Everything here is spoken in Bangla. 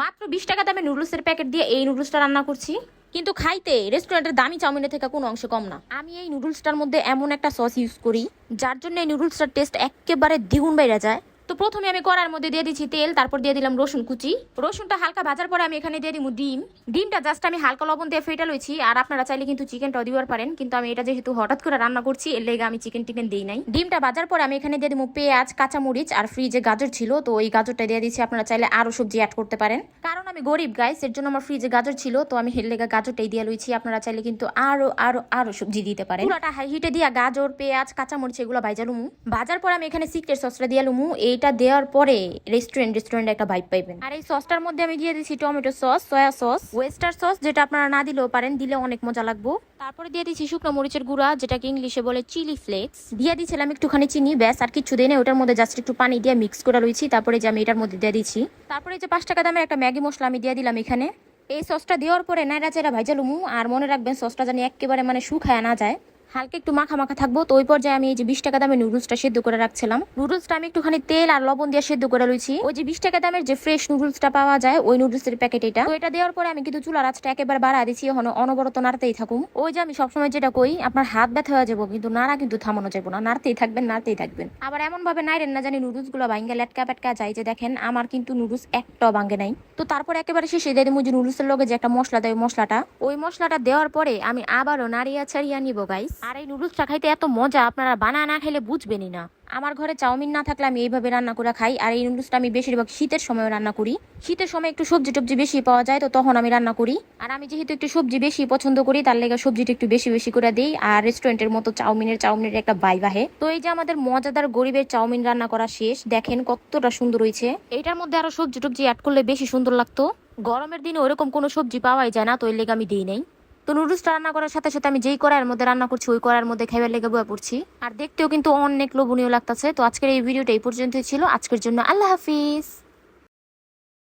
মাত্র বিশ টাকা দামে নুডলসের প্যাকেট দিয়ে এই নুডলসটা রান্না করছি। কিন্তু খাইতে রেস্টুরেন্টের দামি চাউমিনের থেকে কোনো অংশে কম না। আমি এই নুডলসটার মধ্যে এমন একটা সস ইউজ করি, যার জন্য এই নুডলসটার টেস্ট একেবারে দ্বিগুণ বেড়ে যায়। তো প্রথমে আমি কড়ার মধ্যে দিয়ে দিচ্ছি তেল, তারপর দিয়ে দিলাম রসুন কুচি। রসুনটা হালকা ভাজার পরে আমি এখানে দিয়ে দিব ডিম। ডিমটা জাস্ট আমি হালকা লবণ দিয়ে ফেটে লইছি, আর আপনারা চাইলে কিন্তু চিকেনটাও দিবার পারেন, কিন্তু আমি এটা যেহেতু হঠাৎ করে রান্না করছি, এর লেগে আমি চিকেন টিকেন দিই নাই। ডিমটা ভাজার পরে আমি এখানে দিয়ে দিব পেঁয়াজ, কাঁচামরিচ, আর ফ্রিজে গাজর ছিল, তো ওই গাজরটা দিয়ে দিচ্ছি, আপনারা চাইলে আরও সবজি অ্যাড করতে পারেন। কারণ আমি গরিব গাইস এর জন্য আমার ফ্রিজে গাজর ছিল, তো আমি হের লেগে গাজরটাই দিয়ে লইছি। আপনারা চাইলে কিন্তু আরও আরও আরও সবজি দিতে পারেন। পুরোটা হাই হিটে দিয়া গাজর, পেঁয়াজ, কাঁচামরিচ এগুলো ভাজা লুমু। ভাজার পরে আমি এখানে সিক্রেট সসটা দিয়ে লুমু। এইটা দেওয়ার পরে রেস্টুরেন্ট রেস্টুরেন্ট একটা ভাইব পাইবেন। আর এই সসটার মধ্যে আমি দিয়ে দিচ্ছি tomato sauce soya sauce oyster sauce যেটা আপনারা না দিলেও পারেন, দিলে অনেক মজা লাগবো। তারপরে দিয়ে দিচ্ছি শুকনো মরিচের গুঁড়া, যেটাকে ইংলিশে বলে চিলি ফ্লেক্স দিয়ে দিয়েছিলাম একটুখানি চিনি, ব্যাস, আর কিছু দিনে ওটার মধ্যে জাস্ট একটু পানি দিয়ে মিক্স করে রয়েছি তারপরে যে আমি এটার মধ্যে দিয়ে দিচ্ছি তারপরে যে পাঁচ টাকা দামের একটা ম্যাগি মশলা আমি দিয়ে দিলাম এখানে। এই সসটা দেওয়ার পরে নাইরা চেরা ভাইজা লুমু আর মনে রাখবেন সসটা জানি একেবারে মানে শুকায় না যায়। হালকা একটু মাখা মাখা থাকব। তো ওই পর্যায়ে আমি এই যে বিশ টাকা দামের নুডলসটা সেদ্ধ করে রাখছিলাম। নুডলসটা আমি একটুখানি তেল আর লবণ দিয়ে সেদ্ধ করে লইছি। ওই যে বিশ টাকা দামের যে ফ্রেশ নুডলসটা পাওয়া যায়, ওই নুডলসের প্যাকেট এটা। তো এটা দেওয়ার পরে আমি কিন্তু চুলার আঁচটা একেবারে বাড়া দিচ্ছি এখন অনবরত নাড়তেই থাকুম। ওই যে আমি সবসময় যেটা কই, আপনার হাত ব্যথা হয়ে যাব, কিন্তু নাড়া কিন্তু থামানো যাব না। নাড়তেই থাকবেন নাড়তেই থাকবেন। আবার এমন ভাবে নাইরেন না জানি নুডলসগুলো ভাঙ্গে লেটকা পেটকা যায় যে দেখেন, আমার কিন্তু নুডলস একটাও ভাঙ্গে নাই। তো তারপর একেবারে শেষে দিয়ে দিমু যে নুডলসের লগে যে একটা মশলা দেয় মশলাটা। ওই মশলাটা দেওয়ার পরে আমি আবারও নাড়িয়া ছাড়িয়া নিব গাইস আর এই নুডলসটা খাইতে এত মজা, আপনারা বানা না খাইলে বুঝবেনই না। আমার ঘরে চাউমিন না থাকলে আমি এইভাবে রান্না করে খাই, আর এই নুডলসটা আমি বেশিরভাগ শীতের সময় রান্না করি। শীতের সময় একটু সবজি টবজি বেশি পাওয়া যায়, তো তখন আমি রান্না করি। আর আমি যেহেতু একটু সবজি বেশি পছন্দ করি, তার লেগে সবজিটা একটু বেশি বেশি করে দিই, আর রেস্টুরেন্টের মতো চাউমিনের চাউমিনের একটা বাই বাহে। তো এই যে আমাদের মজাদার গরিবের চাউমিন রান্না করা শেষ, দেখেন কতটা সুন্দর হয়েছে। এটার মধ্যে আরও সবজি টবজি অ্যাড করলে বেশি সুন্দর লাগতো। গরমের দিনে ওরকম কোনো সবজি পাওয়াই যায় না, তো এর লেগে আমি দিই নাই। তো নুডলসটা রান্না করার সাথে সাথে আমি যেই কড়াইয়ের মধ্যে রান্না করছি, ওই কড়াইয়ের মধ্যে খাইবার লেগে বয়ে পড়ছি। আর দেখতেও কিন্তু অনেক লোভনীয় লাগতেছে। তো আজকের এই ভিডিওটা এই পর্যন্তই ছিল। আজকের জন্য আল্লাহ হাফিজ।